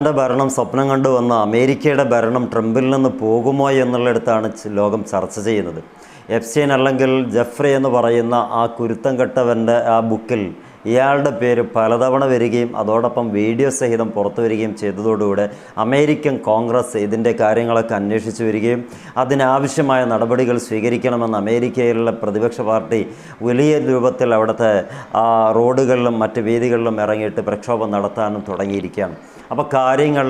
ന്റെ ഭരണം സ്വപ്നം കണ്ടു വന്ന അമേരിക്കയുടെ ഭരണം ട്രംപിൽ നിന്ന് പോകുമോ എന്നുള്ളിടത്താണ് ലോകം ചർച്ച ചെയ്യുന്നത്. എഫ്സീൻ അല്ലെങ്കിൽ ജഫ്രി എന്ന് പറയുന്ന ആ കുരുത്തം കെട്ടവന്റെ ആ ബുക്കിൽ ഇയാളുടെ പേര് പലതവണ വരികയും അതോടൊപ്പം വീഡിയോ സഹിതം പുറത്തു വരികയും ചെയ്തതോടുകൂടെ അമേരിക്കൻ കോൺഗ്രസ് ഇതിന്റെ കാര്യങ്ങളൊക്കെ അന്വേഷിച്ചു വരികയും അതിനാവശ്യമായ നടപടികൾ സ്വീകരിക്കണമെന്ന് അമേരിക്കയിലുള്ള പ്രതിപക്ഷ പാർട്ടി വലിയ രൂപത്തിൽ അവിടുത്തെ റോഡുകളിലും മറ്റ് വേദികളിലും ഇറങ്ങിയിട്ട് പ്രക്ഷോഭം നടത്താനും തുടങ്ങിയിരിക്കുകയാണ്. അപ്പോൾ കാര്യങ്ങൾ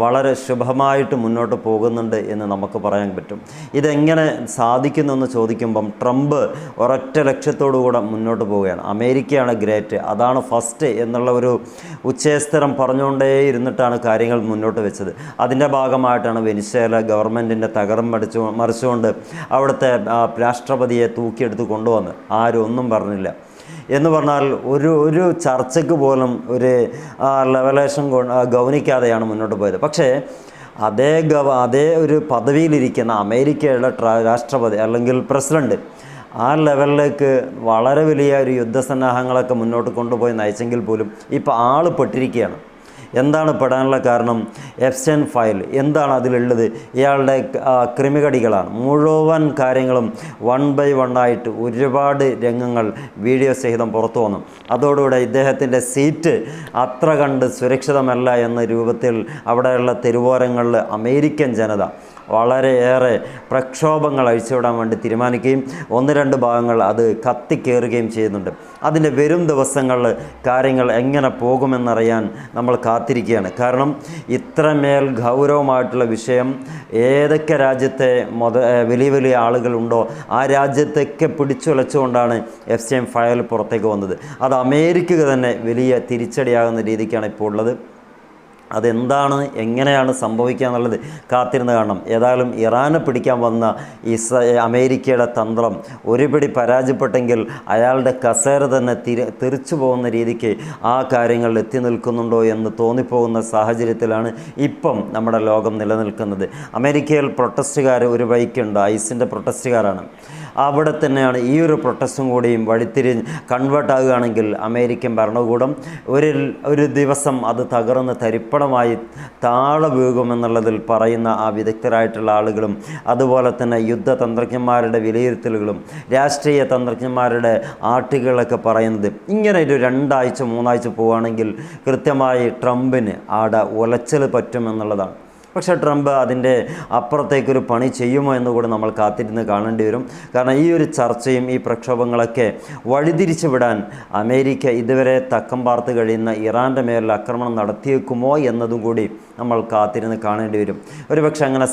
വളരെ ശുഭമായിട്ട് മുന്നോട്ട് പോകുന്നുണ്ട് എന്ന് നമുക്ക് പറയാൻ പറ്റും. ഇതെങ്ങനെ സാധിക്കുന്നു എന്ന് ചോദിക്കുമ്പം ട്രംപ് ഒരൊറ്റ ലക്ഷ്യത്തോടു കൂടെ മുന്നോട്ട് പോവുകയാണ്. അമേരിക്കയാണ് ഗ്രേറ്റ്. അതാണ് ഫസ്റ്റ് എന്നുള്ള ഒരു ഉച്ചേസ്തരം പറഞ്ഞുകൊണ്ടേ ഇരുന്നിട്ടാണ് കാര്യങ്ങൾ മുന്നോട്ട് വെച്ചത്. അതിന്റെ ഭാഗമായിട്ടാണ് വെനിസേല ഗവൺമെന്റിന്റെ തകർം മടിച്ചു മറിച്ചുകൊണ്ട് അവിടുത്തെ രാഷ്ട്രപതിയെ തൂക്കിയെടുത്ത് കൊണ്ടുവന്ന് ആരും ഒന്നും പറഞ്ഞില്ല. എന്ന് പറഞ്ഞാൽ ഒരു ഒരു ചർച്ചയ്ക്ക് പോലും ഒരു ലെവലേഷൻ ഗൗനിക്കാതെയാണ് മുന്നോട്ട് പോയത്. പക്ഷേ അതേ ഗവ അതേ ഒരു പദവിയിലിരിക്കുന്ന അമേരിക്കയുടെ രാഷ്ട്രപതി അല്ലെങ്കിൽ പ്രസിഡന്റ് ആ ലെവലിലേക്ക് വളരെ വലിയ ഒരു യുദ്ധസന്നാഹങ്ങളൊക്കെ മുന്നോട്ട് കൊണ്ടുപോയി നയിച്ചെങ്കിൽ പോലും ഇപ്പോൾ ആൾ പെട്ടിരിക്കുകയാണ്. എന്താണ് പെടാനുള്ള കാരണം? Epstein file. എന്താണ് അതിലുള്ളത്? ഇയാളുടെ ക്രിമികടികളാണ് മുഴുവൻ കാര്യങ്ങളും വൺ ബൈ വൺ ആയിട്ട് ഒരുപാട് രംഗങ്ങൾ വീഡിയോ സഹിതം പുറത്തു വന്നു. അതോടുകൂടെ ഇദ്ദേഹത്തിന്റെ സീറ്റ് അത്ര കണ്ട് സുരക്ഷിതമല്ല എന്ന രൂപത്തിൽ അവിടെയുള്ള തെരുവോരങ്ങളിൽ അമേരിക്കൻ ജനത വളരെയേറെ പ്രക്ഷോഭങ്ങൾ അഴിച്ചുവിടാൻ വേണ്ടി തീരുമാനിക്കുകയും ഒന്ന് രണ്ട് ഭാഗങ്ങൾ അത് കത്തിക്കേറുകയും ചെയ്യുന്നുണ്ട്. അതിന്റെ വരും ദിവസങ്ങളിൽ കാര്യങ്ങൾ എങ്ങനെ പോകുമെന്നറിയാൻ നമ്മൾ കാത്തിരിക്കുകയാണ്. കാരണം ഇത്രമേൽ ഗൗരവമായിട്ടുള്ള വിഷയം ഏതൊക്കെ രാജ്യത്തെ മൊത വലിയ വലിയ ആളുകളുണ്ടോ ആ രാജ്യത്തൊക്കെ പിടിച്ചുലച്ചുകൊണ്ടാണ് എഫ് സി എം ഫയൽ പുറത്തേക്ക് വന്നത്. അത് അമേരിക്ക തന്നെ വലിയ തിരിച്ചടിയാകുന്ന രീതിക്കാണ് ഇപ്പോൾ ഉള്ളത്. അതെന്താണ് എങ്ങനെയാണ് സംഭവിക്കുക എന്നുള്ളത് കാത്തിരുന്ന് കാണണം. ഏതായാലും ഇറാനെ പിടിക്കാൻ വന്ന ഇസ അമേരിക്കയുടെ തന്ത്രം ഒരുപിടി പരാജയപ്പെട്ടെങ്കിൽ അയാളുടെ കസേര തന്നെ തിരി തെറിച്ചു പോകുന്ന രീതിക്ക് ആ കാര്യങ്ങളിൽ എത്തി നിൽക്കുന്നുണ്ടോ എന്ന് തോന്നിപ്പോകുന്ന സാഹചര്യത്തിലാണ് ഇപ്പം നമ്മുടെ ലോകം നിലനിൽക്കുന്നത്. അമേരിക്കയിൽ പ്രൊട്ടസ്റ്റുകാർ ഒരു ബൈക്കുണ്ട് ഐസിന്റെ പ്രൊട്ടസ്റ്റുകാരാണ്. അവിടെ തന്നെയാണ് ഈ ഒരു പ്രൊട്ടസ്റ്റും കൂടിയും വഴിത്തിരി കൺവേർട്ട് ആകുകയാണെങ്കിൽ അമേരിക്കൻ ഭരണകൂടം ഒരു ഒരു ദിവസം അത് തകർന്ന് തരിപ്പണമായി താഴെ വീകുമെന്നുള്ളതിൽ പറയുന്ന ആ വിദഗ്ധരായിട്ടുള്ള ആളുകളും അതുപോലെ തന്നെ യുദ്ധതന്ത്രജ്ഞന്മാരുടെ വിലയിരുത്തലുകളും രാഷ്ട്രീയ തന്ത്രജ്ഞന്മാരുടെ ആർട്ടിക്കിളൊക്കെ പറയുന്നത് ഇങ്ങനെ ഒരു രണ്ടാഴ്ച മൂന്നാഴ്ച പോവുകയാണെങ്കിൽ കൃത്യമായി ട്രംപിന് ആടെ ഉലച്ചൽ പറ്റുമെന്നുള്ളതാണ്. പക്ഷേ ട്രംപ് അതിന്റെ അപ്പുറത്തേക്കൊരു പണി ചെയ്യുമോ എന്ന് കൂടെ നമ്മൾ കാത്തിരുന്ന് കാണേണ്ടി വരും. കാരണം ഈ ഒരു ചർച്ചയും ഈ പ്രക്ഷോഭങ്ങളൊക്കെ വഴിതിരിച്ചു വിടാൻ അമേരിക്ക ഇതുവരെ തക്കം പാർത്ത് കഴിയുന്ന ഇറാന്റെ മേലിൽ ആക്രമണം നടത്തിയേക്കുമോ എന്നതും കൂടി നമ്മൾ കാത്തിരുന്ന് കാണേണ്ടി വരും. ഒരുപക്ഷെ അങ്ങനെ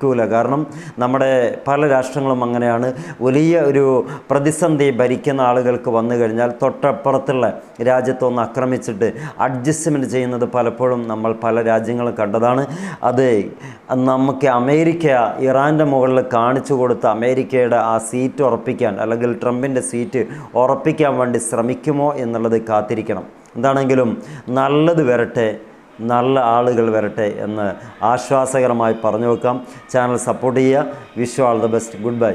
സംഭവിക്കാതിരിക്കൂല കാരണം നമ്മുടെ പല രാഷ്ട്രങ്ങളും അങ്ങനെയാണ്. വലിയ ഒരു പ്രതിസന്ധി ഭരിക്കുന്ന ആളുകൾക്ക് വന്നു കഴിഞ്ഞാൽ തൊട്ടപ്പുറത്തുള്ള രാജ്യത്തൊന്ന് ആക്രമിച്ചിട്ട് അഡ്ജസ്റ്റ്മെന്റ് ചെയ്യുന്നത് പലപ്പോഴും നമ്മൾ പല രാജ്യങ്ങളും കണ്ടതാണ്. അത് നമുക്ക് അമേരിക്ക ഇറാന്റെ മുകളിൽ കാണിച്ചു കൊടുത്ത് അമേരിക്കയുടെ ആ സീറ്റ് ഉറപ്പിക്കാൻ അല്ലെങ്കിൽ ട്രംപിന്റെ സീറ്റ് ഉറപ്പിക്കാൻ വേണ്ടി ശ്രമിക്കുമോ എന്നുള്ളത് കാത്തിരിക്കണം. എന്താണെങ്കിലും നല്ലത് വരട്ടെ. നല്ല ആളുകൾ വരട്ടെ എന്ന് ആശ്വാസകരമായി പറഞ്ഞു വെക്കാം. ചാനൽ സപ്പോർട്ട് ചെയ്യുക. Wish all the best good bye